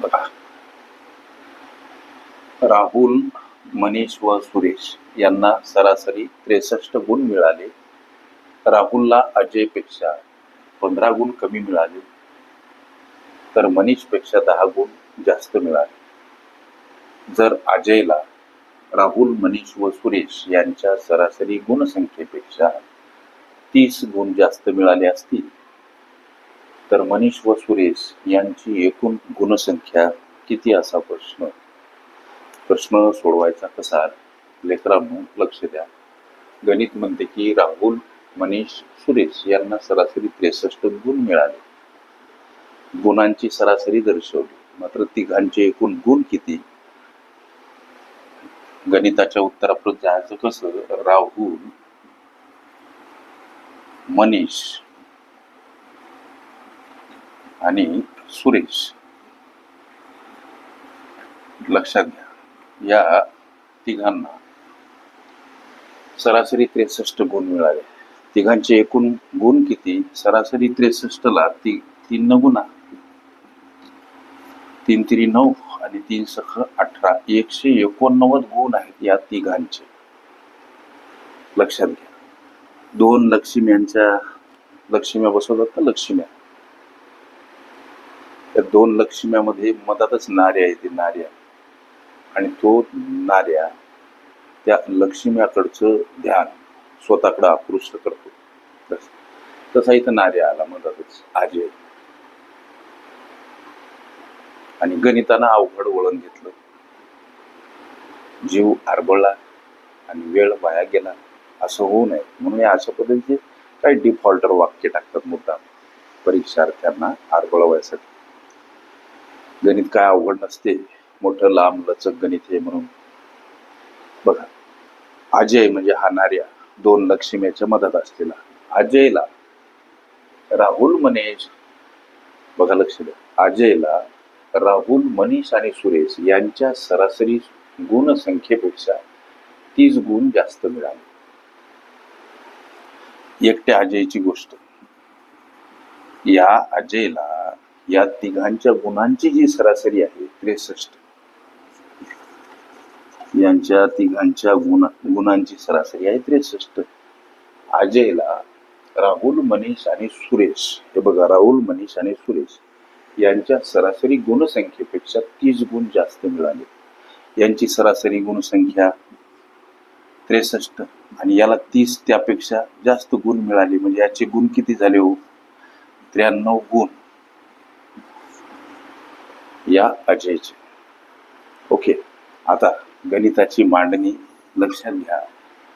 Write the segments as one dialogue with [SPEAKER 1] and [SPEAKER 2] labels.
[SPEAKER 1] बघा. राहुल मनीष व सुरेश यांना सरासरी त्रेसष्ट गुण मिळाले. राहुलला अजयपेक्षा पंधरा गुण कमी मिळाले. तर मनीषपेक्षा दहा गुण जास्त मिळाले. जर अजयला राहुल मनीष व सुरेश यांच्या सरासरी गुणसंख्येपेक्षा तीस गुण जास्त मिळाले असतील तर मनीष व सुरेश यांची एकूण गुणसंख्या किती असा प्रश्न? प्रश्न सोडवायचा कसा लेकरांनो लक्ष द्या. गणित म्हणते की राहुल मनीष सुरेश यांना सरासरी त्रेसष्ट गुण मिळाले. गुणांची सरासरी दर्शवली. मात्र तिघांचे एकूण गुण किती? गणिताच्या उत्तराप्रत जायचं कसं? राहुल मनीष आणि सुरेश. लक्षात घ्या या तिघांना सरासरी त्रेसष्ट गुण मिळाले. तिघांचे एकूण गुण किती? सरासरी त्रेसष्टला ती तीन गुणा तीन तिरी नऊ आणि तीन सख अठरा. एकशे एकोणनव्वद गुण आहेत या तिघांचे. लक्षात घ्या. दोन लक्ष्मी यांच्या लक्ष्म्या बसवतात का लक्ष्म्या त्या दोन लक्ष्म्यामध्ये मधातच नार्या येते नार्या आणि तो नार्या त्या लक्ष्म्याकडचं ध्यान स्वतःकडं आकृष्ट करतो. तसा इथं नार्या आला मधातच. आजे आणि गणितानं अवघड वळण घेतलं. जीव आरबळला आणि वेळ वाया गेला. असं होऊ नये. म्हणून या अशा पद्धतीचे काही डिफॉल्टर वाक्य टाकतात मुद्दा परीक्षार्थ्यांना आरबळवायसाठी गणित काय अवघड नसते. मोठं लांब लचक गणित हे म्हणून. बघा अजय म्हणजे हा नार्या दोन लक्ष्मीच्या मदत असलेला. अजयला राहुल मनेश बघा लक्ष द्या. अजयला राहुल मनीष आणि सुरेश यांच्या सरासरी गुणसंख्येपेक्षा तीस गुण जास्त मिळाले. एकट्या अजयची गोष्ट. या अजयला या तिघांच्या गुणांची जी सरासरी आहे त्रेसष्ट. यांच्या तिघांच्या गुण गुणांची सरासरी आहे त्रेसष्ट. अजयला राहुल मनीष आणि सुरेश हे बघा राहुल मनीष आणि सुरेश यांच्या सरासरी गुणसंख्येपेक्षा तीस गुण जास्त मिळाले. यांची सरासरी गुणसंख्या त्रेसष्ट आणि याला तीस त्यापेक्षा जास्त गुण मिळाले. म्हणजे याचे गुण किती झाले हो? त्र्याण्णव गुण. या अजयचे. ओके आता गणिताची मांडणी लक्षात घ्या.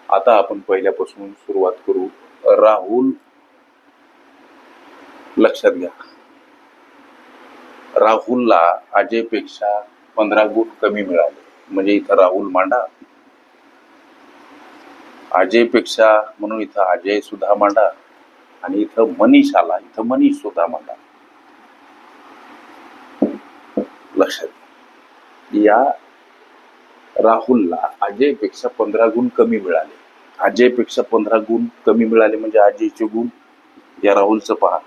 [SPEAKER 1] आता आपण पहिल्यापासून सुरुवात करू. राहुल लक्षात घ्या. राहुलला अजयपेक्षा पंधरा गुण कमी मिळाले. म्हणजे इथं राहुल मांडा. अजयपेक्षा म्हणून इथं अजय सुद्धा मांडा. आणि इथं मनीष आला इथं मनीष सुद्धा मांडा. लक्षात. या राहुलला अजयपेक्षा पंधरा गुण कमी मिळाले. अजयपेक्षा पंधरा गुण कमी मिळाले म्हणजे अजयचे गुण या राहुलचं पहा.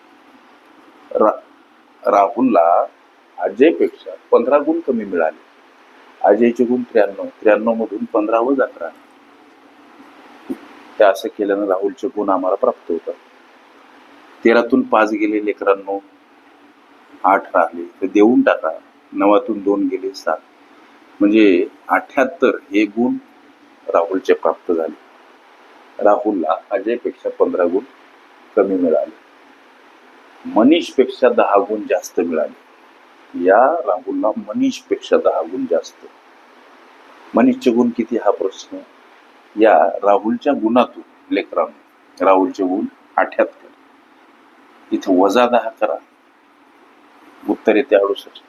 [SPEAKER 1] रा राहुलला अजयपेक्षा पंधरा गुण कमी मिळाले. अजयचे गुण त्र्याण्णव त्र्याण्णव मधून पंधरा व अकरा ते असं केल्यानं राहुलचे गुण आम्हाला प्राप्त होतात. तेरातून पाच गेले लेकरांनो. आठ राहिले. तर देऊन टाका. नवातून दोन गेले सात. म्हणजे अठ्याहत्तर हे गुण राहुलचे प्राप्त झाले. राहुलला अजयपेक्षा पंधरा गुण कमी मिळाले. मनीषपेक्षा दहा गुण जास्त मिळाले. या राहुलला मनीषपेक्षा दहा गुण जास्त. मनीषचे गुण किती हा प्रश्न? या राहुलच्या गुणातून लेकरांनो राहुलचे गुण अठ्याहत्तर. इथे वजा दहा करा. उत्तर येते अडुसष्ट.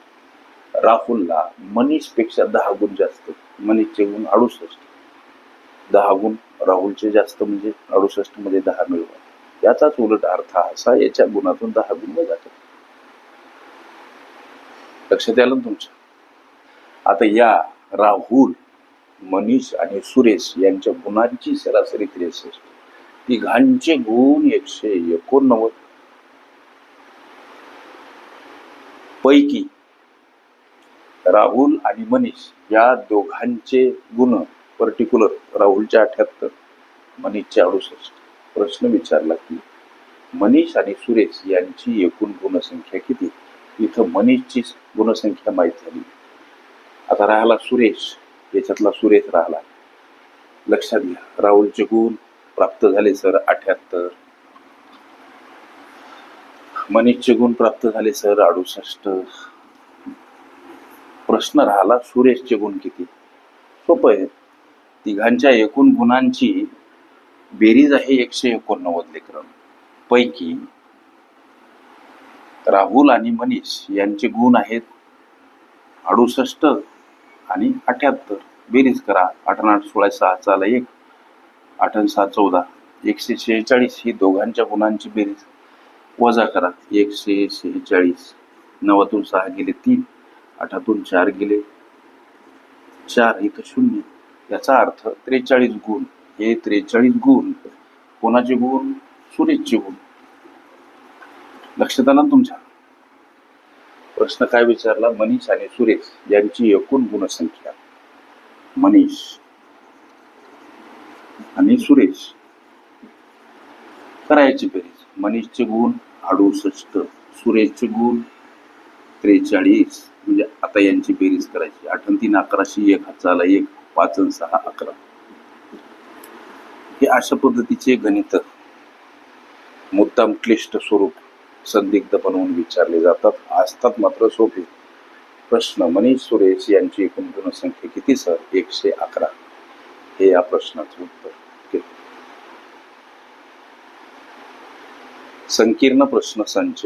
[SPEAKER 1] राहुलला मनीषपेक्षा दहा गुण जास्त मनीषचे गुण अडुसष्ट. दहा गुण राहुलचे जास्त म्हणजे अडुसष्टमध्ये दहा मिळवा. याचाच उलट अर्थ असा याच्या गुणातून दहा गुण जातो लक्षात आलं ना तुमच्या आता या राहुल मनीष आणि सुरेश यांच्या गुणांची सरासरी त्रेसष्ट. तिघांचे गुण एकशे एकोणनव्वद. पैकी राहुल आणि मनीष या दोघांचे गुण पर्टिक्युलर राहुलच्या अठ्याहत्तर मनीषचे अडुसष्ट प्रश्न विचारला की मनीष आणि सुरेश यांची एकूण गुणसंख्या किती? इथं मनीषची गुणसंख्या माहीत झाली. आता राहिला सुरेश. याच्यातला सुरेश राहिला. लक्षात घ्या राहुलचे गुण प्राप्त झाले सर अठ्याहत्तर. मनीषचे गुण प्राप्त झाले सर अडुसष्ट. प्रश्न राहिला सुरेशचे गुण किती? सोपं आहे. तिघांच्या एकूण गुणांची बेरीज आहे एकशे एकोणनव्वद लेकरं. पैकी राहुल आणि मनीष यांचे गुण आहेत अडुसष्ट आणि अठ्याहत्तर. बेरीज करा. आठ आठ सोळा सहा चाला एक आठ सहा चौदा. एकशे शेहेचाळीस ही दोघांच्या गुणांची बेरीज. वजा करा. एकशे शेहेचाळीस. नवातून सहा गेले तीन. आठातून चार गेले. चार इथं शून्य. याचा अर्थ त्रेचाळीस गुण. हे त्रेचाळीस गुण. कोणाचे गुण? सुरेशचे गुण. लक्षात आला तुमच्या? प्रश्न काय विचारला? मनीष आणि सुरेश यांची एकूण गुणसंख्या. मनीष आणि सुरेश. करायची बेरीज मनीषचे गुण अडुसष्ट. सुरेशचे गुण त्रेचाळीस म्हणजे आता यांची बेरीज करायची. आठवण तीन अकराशे एक हाताला एक पाच सहा अकरा. हे अशा पद्धतीचे गणित मुद्दाम क्लिष्ट स्वरूप संदिग्ध बनवून विचारले जातात. असतात मात्र सोपे. प्रश्न मनीष सुरेश यांची एकूण गुणसंख्या किती सर? एकशे अकरा. हे या प्रश्नाचं उत्तर. संकीर्ण प्रश्न संच.